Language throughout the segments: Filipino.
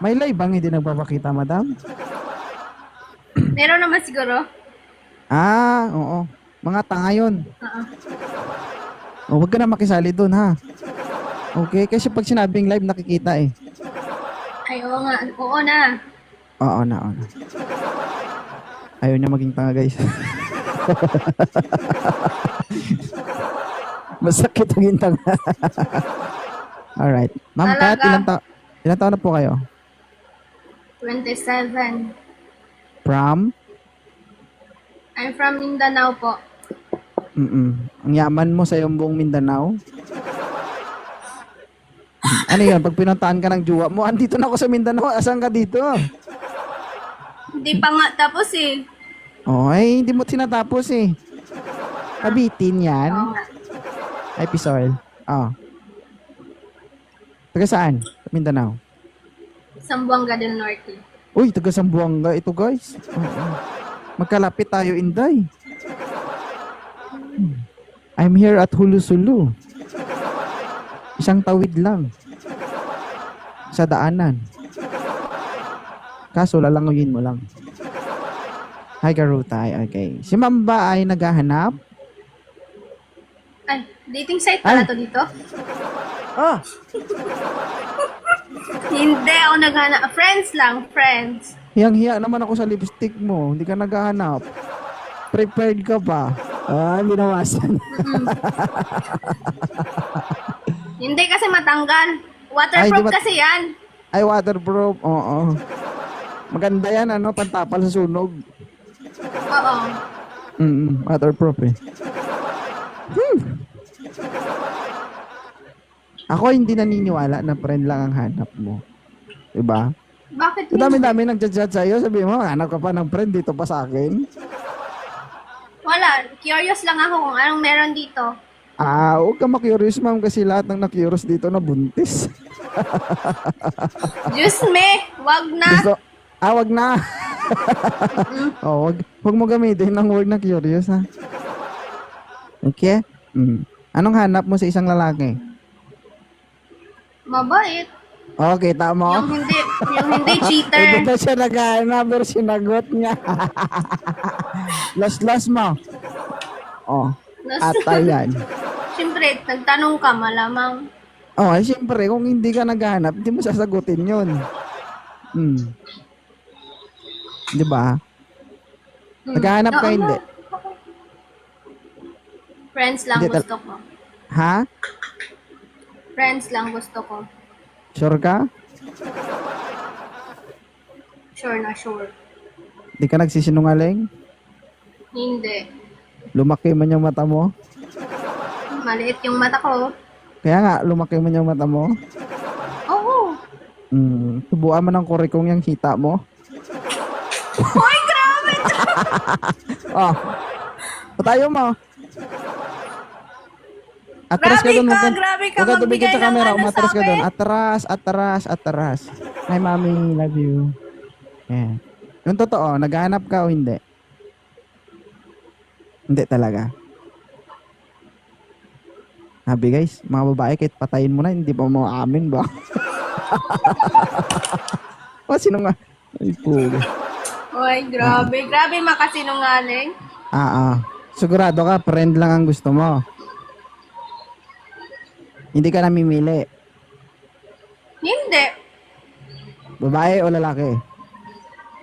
May live bang hindi nagpapakita, madam? Meron naman siguro. Ah, oo. Mga tanga yun. Oo. Oh, huwag ka na makisali doon, ha? Okay, kasi pag sinabing live, nakikita eh. Ay, oo nga. Oo na. Oo na, oo na. Ayaw niya maging tanga, guys. Masakit maging tanga. Alright. Ma'am Kat, Talaga? ilan, ta- ilan taon na po kayo? 27. From? I'm from Mindanao po. Mm Ang yaman mo sa iyong buong Mindanao. ano yun? Pag pinuntahan ka ng juwa mo, andito na ako sa Mindanao. Asan ka dito? Hindi pa nga tapos eh. Ay, hindi mo tinatapos eh. Kabitin yan. Oo nga. Ay, Pisol. Oh. Taga saan? Sa Mindanao. Sambuanga del Norte. Uy, taga Sambuanga ito, guys. Oo. Magkalapit tayo, Inday. Hmm. I'm here at Hulu-Sulu. Isang tawid lang. Sa daanan. Kaso, lalanguyin mo lang. Hi, Garutay. Okay. Si Ma'am ba ay naghahanap? Ay, dating site pala Ay. to dito? Ah! Hindi ako naghanap. Friends lang, friends. Hiyang-hiya naman ako sa lipstick mo. Hindi ka naghahanap. Prepared ka pa. Ah, binawasan. Hindi kasi matanggal. Waterproof Ay, di ba- kasi yan. Ay, waterproof. Oo. Maganda yan, ano, pantapal sa sunog. Oo. Mm, waterproof eh. Hmm. Ako hindi naniniwala na friend lang ang hanap mo. Diba? Bakit Ang hindi? dami-dami nagja-judge sa'yo. Sabi mo, hanap ka pa ng friend dito pa sa akin. Wala. Curious lang ako kung anong meron dito. Ah, huwag ka makiuryos ma'am kasi lahat ng nakiuryos dito na buntis. Diyos me, wag na. Gusto, ah, wag na. oh, wag, wag mo gamitin ng word na curious, ha? Okay? Mm. Anong hanap mo sa isang lalaki? Mabait. Okay, tama. Yung hindi, yung hindi cheater. pa siya naghahanap pero sinagot niya. Lost-lost mo. Oh, ata yan. Siyempre, nagtanong ka, malamang. Oh, ay siyempre, kung hindi ka naghahanap, hindi mo sasagutin yun. Hmm. Di ba? Hmm. Naghahanap ka Oo hindi? Friends lang Hindi gusto ko. Ha? Friends lang gusto ko. Sure ka? Sure na sure. Di ka nagsisinungaling? Hindi. Lumaki man yung mata mo? Maliit yung mata ko. Kaya nga, lumaki man yung mata mo? Oo. Hmm. Subuan mo ng kurikong yung hita mo? Hoy, grabe! Oh. Patayo mo. Atras ka doon. ka, Huwag grabe ka huwag magbigay sa ng camera. ano Umatras sa ka doon. Atras, atras, atras. Hi, mami. Love you. Yeah. Yung totoo, naghahanap ka o hindi? Hindi talaga. Sabi guys, mga babae, kahit patayin mo na, hindi pa mo amin ba? o, sino nga? Ay, puga. Hoy, grabe. Grabe makasinungaling. Ah, ah. Sigurado ka, friend lang ang gusto mo. Hindi ka namimili. Hindi. Babae o lalaki?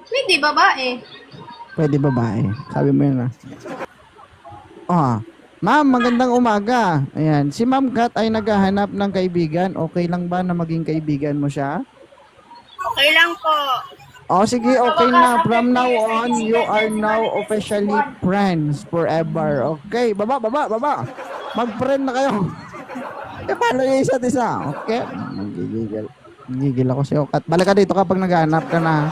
Hindi, babae. Pwede babae. Sabi mo yun ah. Ah, ma'am, magandang umaga. Ayan, si Ma'am Kat ay naghahanap ng kaibigan. Okay lang ba na maging kaibigan mo siya? Okay lang po. Oh, sige, okay na. From now on, you are now officially friends forever. Okay, baba, baba, baba. Mag-friend na kayo. E, paano yung isa't isa? Okay? Nagigigil. Nagigil ako sa'yo. Kat, balik ka dito kapag naghahanap ka na.